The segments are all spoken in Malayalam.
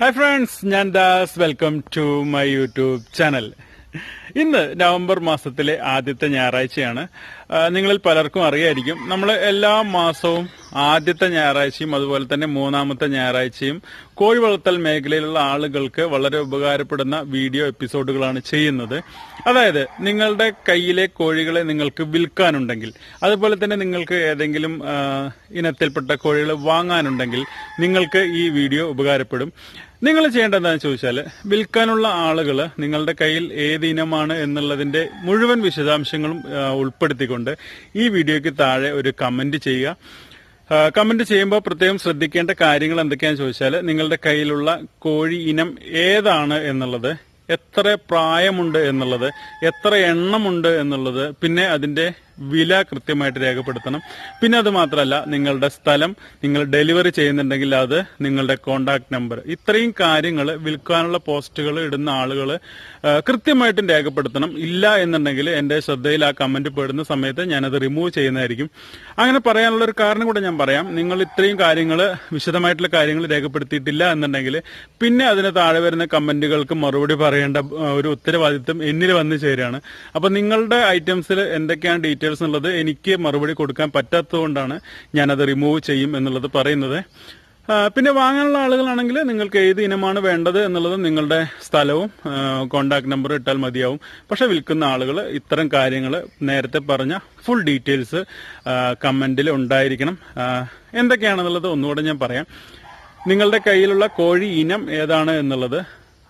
ഹായ് ഫ്രണ്ട്സ് ഞാൻ Das. Welcome to my YouTube channel ഇന്ന് നവംബർ മാസത്തിലെ ആദ്യത്തെ ഞായറാഴ്ചയാണ്. നിങ്ങളിൽ പലർക്കും അറിയായിരിക്കും. നമ്മൾ എല്ലാ മാസവും ആദ്യത്തെ ഞായറാഴ്ചയും അതുപോലെ തന്നെ മൂന്നാമത്തെ ഞായറാഴ്ചയും കോഴി വളർത്തൽ മേഖലയിലുള്ള ആളുകൾക്ക് വളരെ ഉപകാരപ്പെടുന്ന വീഡിയോ എപ്പിസോഡുകളാണ് ചെയ്യുന്നത്. അതായത് നിങ്ങളുടെ കയ്യിലെ കോഴികളെ നിങ്ങൾക്ക് വിൽക്കാനുണ്ടെങ്കിൽ അതുപോലെ തന്നെ നിങ്ങൾക്ക് ഏതെങ്കിലും ഇനത്തിൽപ്പെട്ട കോഴികൾ വാങ്ങാനുണ്ടെങ്കിൽ നിങ്ങൾക്ക് ഈ വീഡിയോ ഉപകാരപ്പെടും. നിങ്ങൾ ചെയ്യേണ്ടതെന്ന് ചോദിച്ചാൽ വിൽക്കാനുള്ള ആളുകൾ നിങ്ങളുടെ കയ്യിൽ ഏത് ഇനമാണ് എന്നുള്ളതിന്റെ മുഴുവൻ വിശദാംശങ്ങളും ഉൾപ്പെടുത്തിക്കൊണ്ട് ഈ വീഡിയോയ്ക്ക് താഴെ ഒരു കമന്റ് ചെയ്യുക. കമന്റ് ചെയ്യുമ്പോൾ പ്രത്യേകം ശ്രദ്ധിക്കേണ്ട കാര്യങ്ങൾ എന്തൊക്കെയാണെന്ന് ചോദിച്ചാൽ നിങ്ങളുടെ കയ്യിലുള്ള കോഴി ഇനം ഏതാണ് എന്നുള്ളത് എത്ര പ്രായമുണ്ട് എന്നുള്ളത് എത്ര എണ്ണമുണ്ട് എന്നുള്ളത് പിന്നെ അതിന്റെ വില കൃത്യമായിട്ട് രേഖപ്പെടുത്തണം. പിന്നെ അത് മാത്രമല്ല നിങ്ങളുടെ സ്ഥലം നിങ്ങൾ ഡെലിവറി ചെയ്യുന്നുണ്ടെങ്കിൽ അത് നിങ്ങളുടെ കോണ്ടാക്ട് നമ്പർ. ഇത്രയും കാര്യങ്ങൾ വിൽക്കാനുള്ള പോസ്റ്റുകൾ ഇടുന്ന ആളുകൾ കൃത്യമായിട്ടും രേഖപ്പെടുത്തണം. ഇല്ല എന്നുണ്ടെങ്കിൽ എന്റെ ശ്രദ്ധയിൽ ആ കമന്റ് പെടുന്ന സമയത്ത് ഞാനത് റിമൂവ് ചെയ്യുന്നതായിരിക്കും. അങ്ങനെ പറയാനുള്ള ഒരു കാരണം കൂടെ ഞാൻ പറയാം. നിങ്ങൾ ഇത്രയും കാര്യങ്ങൾ വിശദമായിട്ടുള്ള കാര്യങ്ങൾ രേഖപ്പെടുത്തിയിട്ടില്ല എന്നുണ്ടെങ്കിൽ പിന്നെ അതിന് താഴെ വരുന്ന കമന്റുകൾക്ക് മറുപടി പറയേണ്ട ഒരു ഉത്തരവാദിത്വം എന്നിൽ വന്നു ചേരുകയാണ് അപ്പൊ നിങ്ങളുടെ ഐറ്റംസിൽ എന്തൊക്കെയാണ് ഡീറ്റെയിൽസ് എന്നുള്ളത് എനിക്ക് മറുപടി കൊടുക്കാൻ പറ്റാത്തതുകൊണ്ടാണ് ഞാനത് റിമൂവ് ചെയ്യും എന്നുള്ളത് പറയുന്നത്. പിന്നെ വാങ്ങാനുള്ള ആളുകളാണെങ്കിൽ നിങ്ങൾക്ക് ഏത് ഇനമാണ് വേണ്ടത് എന്നുള്ളത് നിങ്ങളുടെ സ്ഥലവും കോണ്ടാക്ട് നമ്പറും ഇട്ടാൽ മതിയാവും. പക്ഷെ വിൽക്കുന്ന ആളുകൾ ഇത്തരം കാര്യങ്ങൾ നേരത്തെ പറഞ്ഞ ഫുൾ ഡീറ്റെയിൽസ് കമന്റിൽ ഉണ്ടായിരിക്കണം. എന്തൊക്കെയാണെന്നുള്ളത് ഒന്നുകൂടെ ഞാൻ പറയാം. നിങ്ങളുടെ കയ്യിലുള്ള കോഴി ഇനം ഏതാണ് എന്നുള്ളത്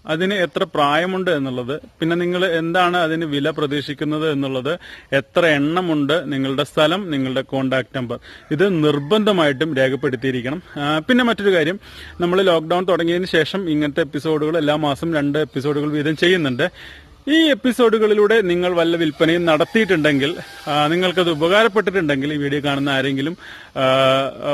അതിന് എത്ര പ്രായമുണ്ട് എന്നുള്ളത് പിന്നെ നിങ്ങൾ എന്താണ് അതിന് വില പ്രതീക്ഷിക്കുന്നത് എന്നുള്ളത് എത്ര എണ്ണമുണ്ട് നിങ്ങളുടെ സ്ഥലം നിങ്ങളുടെ കോണ്ടാക്ട് നമ്പർ ഇത് നിർബന്ധമായിട്ടും രേഖപ്പെടുത്തിയിരിക്കണം. പിന്നെ മറ്റൊരു കാര്യം നമ്മൾ ലോക്ക്ഡൌൺ തുടങ്ങിയതിന് ശേഷം ഇങ്ങനത്തെ എപ്പിസോഡുകൾ എല്ലാ മാസം രണ്ട് എപ്പിസോഡുകൾ വീതം ചെയ്യുന്നുണ്ട്. ഈ എപ്പിസോഡുകളിലൂടെ നിങ്ങൾ വല്ല വിൽപ്പനയും നടത്തിയിട്ടുണ്ടെങ്കിൽ നിങ്ങൾക്കത് ഉപകാരപ്പെട്ടിട്ടുണ്ടെങ്കിൽ ഈ വീഡിയോ കാണുന്ന ആരെങ്കിലും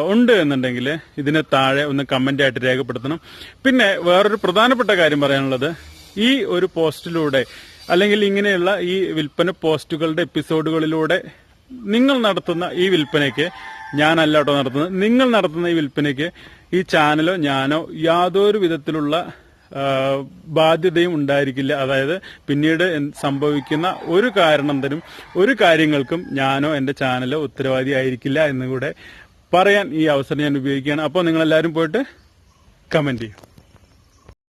ഉണ്ട് എന്നുണ്ടെങ്കിൽ ഇതിന് താഴെ ഒന്ന് കമന്റ് ആയിട്ട് രേഖപ്പെടുത്തണം. പിന്നെ വേറൊരു പ്രധാനപ്പെട്ട കാര്യം പറയാനുള്ളത് ഈ ഒരു പോസ്റ്റിലൂടെ അല്ലെങ്കിൽ ഇങ്ങനെയുള്ള ഈ വിൽപ്പന പോസ്റ്റുകളുടെ എപ്പിസോഡുകളിലൂടെ നിങ്ങൾ നടത്തുന്ന ഈ വിൽപ്പനയ്ക്ക് ഞാനല്ല കേട്ടോ നടത്തുന്നത് നിങ്ങൾ നടത്തുന്ന ഈ വിൽപ്പനയ്ക്ക് ഈ ചാനലോ ഞാനോ യാതൊരു വിധത്തിലുള്ള ബാധ്യതയും ഉണ്ടായിരിക്കില്ല. അതായത് പിന്നീട് സംഭവിക്കുന്ന ഒരു കാരണം തരും ഒരു കാര്യങ്ങൾക്കും ഞാനോ എന്റെ ചാനലോ ഉത്തരവാദി ആയിരിക്കില്ല എന്നുകൂടെ പറയാൻ ഈ അവസരം ഞാൻ ഉപയോഗിക്കുകയാണ്. അപ്പോൾ നിങ്ങളെല്ലാവരും പോയിട്ട് കമന്റ് ചെയ്യും.